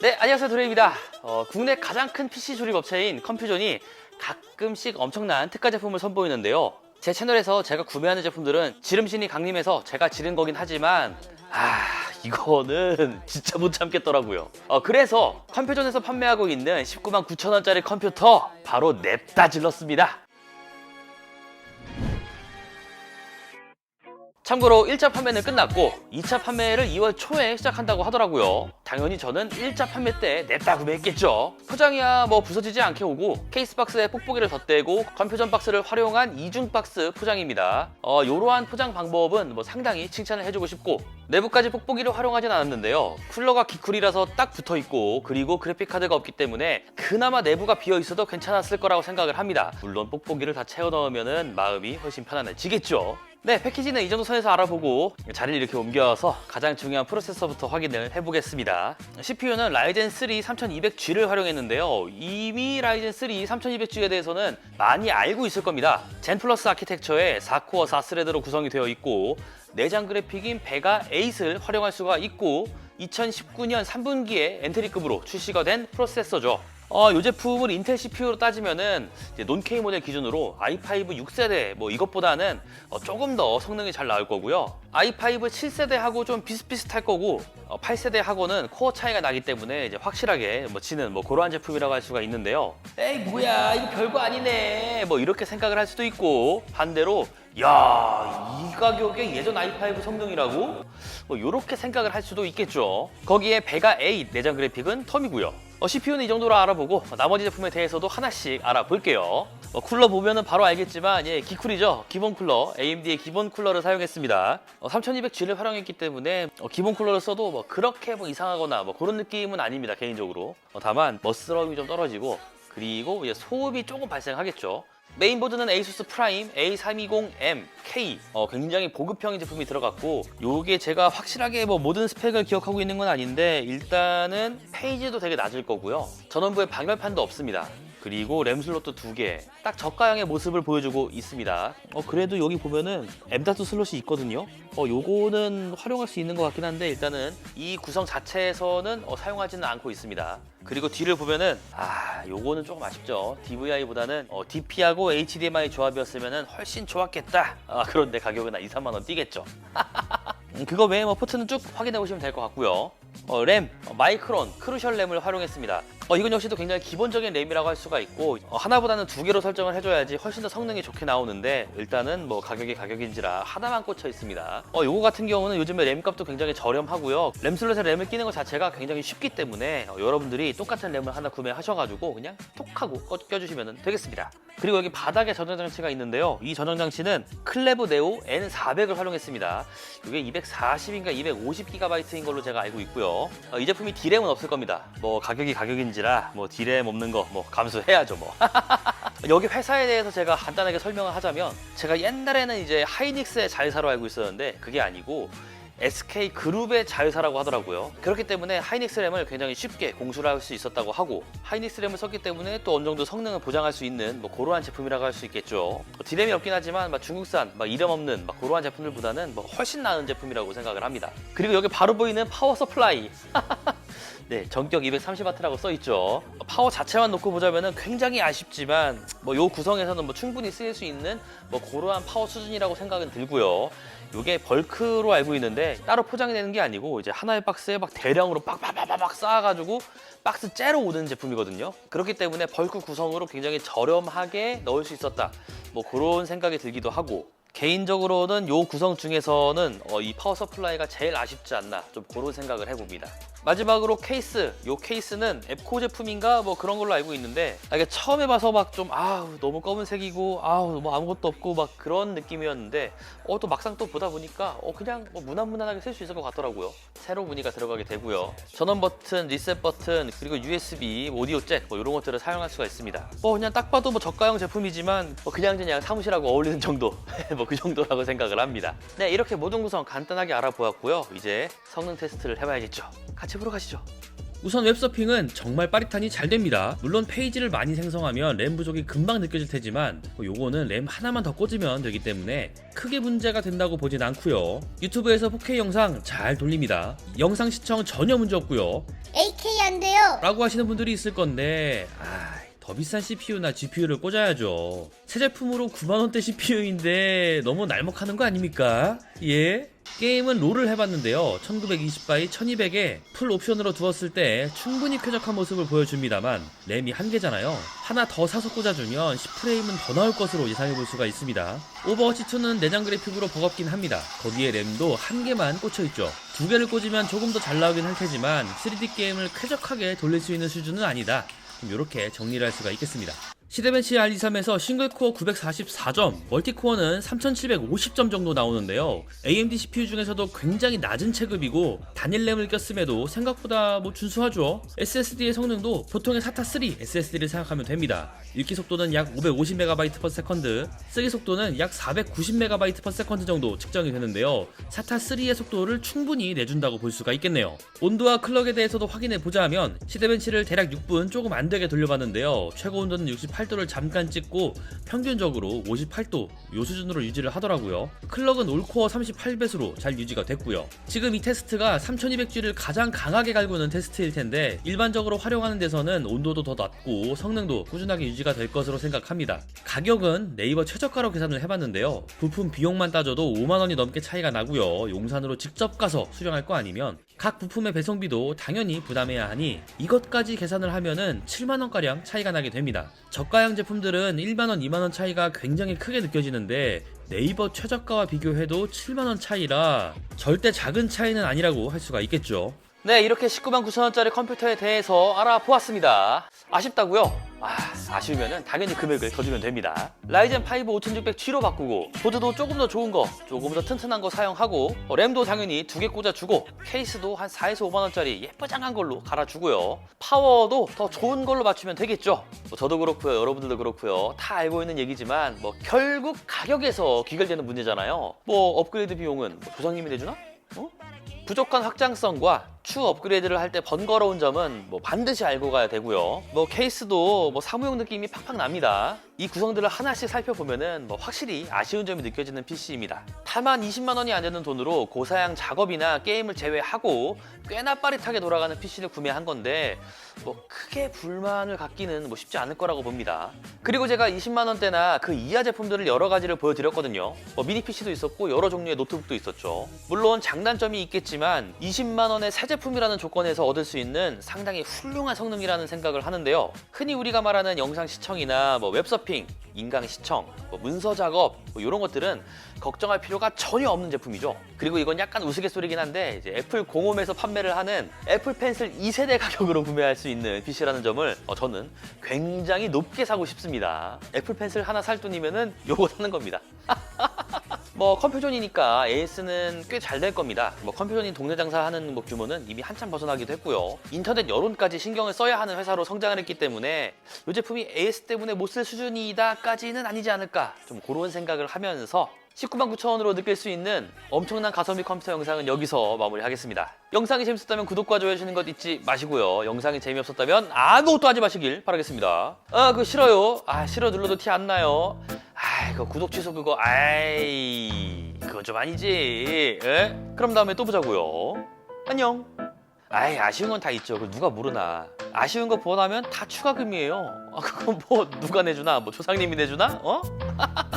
네, 안녕하세요. 도레입니다. 어, 국내 가장 큰 PC 조립 업체인 컴퓨전이 가끔씩 엄청난 특가 제품을 선보이는데요. 제 채널에서 제가 구매하는 제품들은 지름신이 강림해서 제가 지른 거긴 하지만 아 이거는 진짜 못 참겠더라고요. 어, 그래서 컴퓨전에서 판매하고 있는 19만 9천 원짜리 컴퓨터 바로 냅다 질렀습니다. 참고로 1차 판매는 끝났고 2차 판매를 2월 초에 시작한다고 하더라고요. 당연히 저는 1차 판매 때 냅다 구매했겠죠. 포장이야 뭐 부서지지 않게 오고 케이스 박스에 뽁뽁이를 덧대고 컴퓨전 박스를 활용한 이중 박스 포장입니다. 어, 이러한 포장 방법은 뭐 상당히 칭찬을 해주고 싶고 내부까지 뽁뽁이를 활용하진 않았는데요. 쿨러가 기쿨이라서 딱 붙어 있고 그리고 그래픽 카드가 없기 때문에 그나마 내부가 비어 있어도 괜찮았을 거라고 생각을 합니다. 물론 뽁뽁이를 다 채워 넣으면은 마음이 훨씬 편안해지겠죠. 네, 패키지는 이 정도 선에서 알아보고 자리를 이렇게 옮겨서 가장 중요한 프로세서부터 확인을 해보겠습니다. CPU는 라이젠 3 3200G를 활용했는데요. 이미 라이젠 3 3200G에 대해서는 많이 알고 있을 겁니다. 젠 플러스 아키텍처의 4코어 4스레드로 구성이 되어 있고 내장 그래픽인 베가 8을 활용할 수가 있고 2019년 3분기에 엔트리급으로 출시가 된 프로세서죠. 어, 이 제품을 인텔 CPU로 따지면은 논K 모델 기준으로 i5 6세대 뭐 이것보다는 어, 조금 더 성능이 잘 나올 거고요. i5 7세대하고 좀 비슷비슷할 거고 어, 8세대하고는 코어 차이가 나기 때문에 이제 확실하게 뭐 지는 뭐 그러한 제품이라고 할 수가 있는데요. 에이 뭐야 이거 별거 아니네 뭐 이렇게 생각을 할 수도 있고 반대로 야 이 가격에 예전 i5 성능이라고? 뭐 이렇게 생각을 할 수도 있겠죠. 거기에 베가 8 내장 그래픽은 텀이고요. 어, CPU는 이 정도로 알아보고 어, 나머지 제품에 대해서도 하나씩 알아볼게요. 어, 쿨러 보면은 바로 알겠지만 예, 기쿨이죠. 기본 쿨러, AMD의 기본 쿨러를 사용했습니다. 3200G를 활용했기 때문에 어, 기본 쿨러를 써도 뭐 그렇게 뭐 이상하거나 뭐 그런 느낌은 아닙니다 개인적으로. 어, 다만 멋스러움이 좀 떨어지고 그리고 이제 소음이 조금 발생하겠죠. 메인보드는 ASUS 프라임 A320M K. 어, 굉장히 보급형인 제품이 들어갔고 요게 제가 확실하게 뭐 모든 스펙을 기억하고 있는 건 아닌데 일단은 페이지도 되게 낮을 거고요. 전원부에 방열판도 없습니다 그리고 램 슬롯도 두 개. 딱 저가형의 모습을 보여주고 있습니다. 어 그래도 여기 보면은 M.2 슬롯이 있거든요. 어 요거는 활용할 수 있는 것 같긴 한데 일단은 이 구성 자체에서는 어, 사용하지는 않고 있습니다. 그리고 뒤를 보면은 아 요거는 조금 아쉽죠. DVI보다는 어, DP하고 HDMI 조합이었으면 훨씬 좋았겠다. 아, 그런데 가격은 한 2, 3만 원 뛰겠죠. 음, 그거 외에 뭐 포트는 쭉 확인해 보시면 될 것 같고요 어, 램 어, 마이크론 크루셜 램을 활용했습니다. 어, 이건 역시도 굉장히 기본적인 램이라고 할 수가 있고 어, 하나보다는 두 개로 설정을 해줘야지 훨씬 더 성능이 좋게 나오는데 일단은 뭐 가격이 가격인지라 하나만 꽂혀 있습니다. 어, 요거 같은 경우는 요즘에 램 값도 굉장히 저렴하고요. 램 슬롯에 램을 끼는 것 자체가 굉장히 쉽기 때문에 어, 여러분들이 똑같은 램을 하나 구매하셔가지고 그냥 톡 하고 꺼, 껴주시면 되겠습니다 그리고 여기 바닥에 전원 장치가 있는데요. 이 전원 장치는 클레브 네오 N400을 활용했습니다. 이게 240인가 250GB인 걸로 제가 알고 있고요. 어, 이 제품이 D램은 없을 겁니다. 뭐 가격이 가격인지라 뭐 D램 없는 거 뭐 감수해야죠 뭐. 여기 회사에 대해서 제가 간단하게 설명을 하자면 제가 옛날에는 이제 하이닉스의 자회사로 알고 있었는데 그게 아니고 SK 그룹의 자회사라고 하더라고요. 그렇기 때문에 하이닉스 램을 굉장히 쉽게 공수를 할 수 있었다고 하고 하이닉스 램을 썼기 때문에 또 어느 정도 성능을 보장할 수 있는 뭐 그러한 제품이라고 할 수 있겠죠. 디램이 없긴 하지만 막 중국산 막 이름 없는 막 그러한 제품들보다는 뭐 훨씬 나은 제품이라고 생각을 합니다. 그리고 여기 바로 보이는 파워 서플라이. 네, 전격 230W라고 써 있죠. 파워 자체만 놓고 보자면은 굉장히 아쉽지만 뭐 요 구성에서는 뭐 충분히 쓰일 수 있는 뭐 그러한 파워 수준이라고 생각은 들고요. 이게 벌크로 알고 있는데 따로 포장이 되는 게 아니고 이제 하나의 박스에 막 대량으로 빡빡빡빡 쌓아가지고 박스 째로 오는 제품이거든요. 그렇기 때문에 벌크 구성으로 굉장히 저렴하게 넣을 수 있었다. 뭐 그런 생각이 들기도 하고 개인적으로는 요 구성 중에서는 어, 이 파워 서플라이가 제일 아쉽지 않나 좀 그런 생각을 해봅니다. 마지막으로 케이스, 요 케이스는 앱코 제품인가 뭐 그런 걸로 알고 있는데 아, 이게 처음 해봐서 막 좀 아우 너무 검은색이고 아우 뭐 아무것도 없고 막 그런 느낌이었는데 어 또 막상 또 보다 보니까 어 그냥 뭐 무난무난하게 쓸 수 있을 것 같더라고요. 세로 무늬가 들어가게 되고요. 전원 버튼, 리셋 버튼 그리고 USB, 오디오 잭뭐 이런 것들을 사용할 수가 있습니다. 뭐 그냥 딱 봐도 뭐 저가형 제품이지만 뭐 그냥 그냥 사무실하고 어울리는 정도 뭐 그 정도라고 생각을 합니다. 네 이렇게 모든 구성 간단하게 알아보았고요. 이제 성능 테스트를 해봐야겠죠. 같이 보러 가시죠. 우선 웹서핑은 정말 빠릿하니 잘 됩니다. 물론 페이지를 많이 생성하면 램 부족이 금방 느껴질 테지만 뭐 요거는 램 하나만 더 꽂으면 되기 때문에 크게 문제가 된다고 보진 않고요. 유튜브에서 4K 영상 잘 돌립니다. 영상 시청 전혀 문제 없고요. 8K 안 돼요. 라고 하시는 분들이 있을 건데 아, 더 비싼 CPU나 GPU를 꽂아야죠. 새 제품으로 9만원대 CPU인데 너무 날먹하는 거 아닙니까? 예? 게임은 롤을 해봤는데요. 1920바이 1200에 풀 옵션으로 두었을 때 충분히 쾌적한 모습을 보여줍니다만 램이 한 개잖아요. 하나 더 사서 꽂아주면 10프레임은 더 나올 것으로 예상해볼 수가 있습니다. 오버워치2는 내장 그래픽으로 버겁긴 합니다. 거기에 램도 한 개만 꽂혀있죠. 두 개를 꽂으면 조금 더 잘 나오긴 할 테지만 3D 게임을 쾌적하게 돌릴 수 있는 수준은 아니다. 이렇게 정리를 할 수가 있겠습니다. 시대벤치 R23에서 싱글코어 944점, 멀티코어는 3750점 정도 나오는데요. AMD CPU 중에서도 굉장히 낮은 체급이고 단일 램을 꼈음에도 생각보다 뭐 준수하죠. SSD의 성능도 보통의 SATA 3 SSD를 생각하면 됩니다. 읽기 속도는 약 550MB/s, 쓰기 속도는 약 490MB/s 정도 측정이 되는데요. SATA 3의 속도를 충분히 내준다고 볼 수가 있겠네요. 온도와 클럭에 대해서도 확인해 보자면 시대벤치를 대략 6분 조금 안 되게 돌려봤는데요. 최고 온도는 68 도를 잠깐 찍고 평균적으로 58도 요 수준으로 유지를 하더라고요. 클럭은 올코어 38배수로 잘 유지가 됐고요. 지금 이 테스트가 3200G를 가장 강하게 갈구는 테스트일 텐데 일반적으로 활용하는 데서는 온도도 더 낮고 성능도 꾸준하게 유지가 될 것으로 생각합니다. 가격은 네이버 최저가로 계산을 해봤는데요. 부품 비용만 따져도 5만원이 넘게 차이가 나고요. 용산으로 직접 가서 수령할 거 아니면 각 부품의 배송비도 당연히 부담해야 하니 이것까지 계산을 하면은 7만원가량 차이가 나게 됩니다. 저가형 제품들은 1만원, 2만원 차이가 굉장히 크게 느껴지는데 네이버 최저가와 비교해도 7만원 차이라 절대 작은 차이는 아니라고 할 수가 있겠죠. 네, 이렇게 19만 9천원짜리 컴퓨터에 대해서 알아보았습니다. 아쉽다고요? 아, 아쉬우면 당연히 금액을 더 주면 됩니다. 라이젠 5 5600G로 바꾸고 보드도 조금 더 좋은 거, 조금 더 튼튼한 거 사용하고 어, 램도 당연히 두 개 꽂아주고 케이스도 한 4에서 5만 원짜리 예쁘장한 걸로 갈아주고요. 파워도 더 좋은 걸로 맞추면 되겠죠. 뭐 저도 그렇고요, 여러분들도 그렇고요. 다 알고 있는 얘기지만 뭐 결국 가격에서 귀결되는 문제잖아요. 뭐 업그레이드 비용은 뭐 조상님이 내주나? 어? 부족한 확장성과 추 업그레이드를 할 때 번거로운 점은 뭐 반드시 알고 가야 되고요. 뭐 케이스도 뭐 사무용 느낌이 팍팍 납니다. 이 구성들을 하나씩 살펴보면은 뭐 확실히 아쉬운 점이 느껴지는 PC입니다. 다만 20만 원이 안 되는 돈으로 고사양 작업이나 게임을 제외하고 꽤나 빠릿하게 돌아가는 PC를 구매한 건데 뭐 크게 불만을 갖기는 뭐 쉽지 않을 거라고 봅니다. 그리고 제가 20만 원대나 그 이하 제품들을 여러 가지를 보여드렸거든요. 뭐 미니 PC도 있었고 여러 종류의 노트북도 있었죠. 물론 장단점이 있겠지만 20만 원의 새 제품이라는 조건에서 얻을 수 있는 상당히 훌륭한 성능이라는 생각을 하는데요. 흔히 우리가 말하는 영상 시청이나 뭐 웹서핑, 인강 시청, 뭐 문서 작업 뭐 이런 것들은 걱정할 필요가 전혀 없는 제품이죠. 그리고 이건 약간 우스갯소리긴 한데 이제 애플 공홈에서 판매를 하는 애플 펜슬 2세대 가격으로 구매할 수 있는 PC라는 점을 어, 저는 굉장히 높게 사고 싶습니다. 애플 펜슬 하나 살 돈이면은 요거 사는 겁니다. 뭐 컴퓨전이니까 AS는 꽤 잘 될 겁니다. 뭐 컴퓨전이 동네 장사하는 뭐 규모는 이미 한참 벗어나기도 했고요. 인터넷 여론까지 신경을 써야 하는 회사로 성장을 했기 때문에 이 제품이 AS 때문에 못 쓸 수준이다까지는 아니지 않을까 좀 그런 생각을 하면서 19만 9천 원으로 느낄 수 있는 엄청난 가성비 컴퓨터 영상은 여기서 마무리하겠습니다. 영상이 재밌었다면 구독과 좋아요 해주시는 것 잊지 마시고요. 영상이 재미없었다면 아무것도 하지 마시길 바라겠습니다. 아, 그거 싫어요. 아, 싫어 눌러도 티 안 나요. 그 구독 취소 그거, 아이, 그거 좀 아니지. 에? 그럼 다음에 또 보자고요. 안녕. 아이, 아쉬운 건 다 있죠. 그 누가 모르나. 아쉬운 거 보나면 다 추가금이에요. 아, 그거 뭐 누가 내주나? 뭐 조상님이 내주나? 어?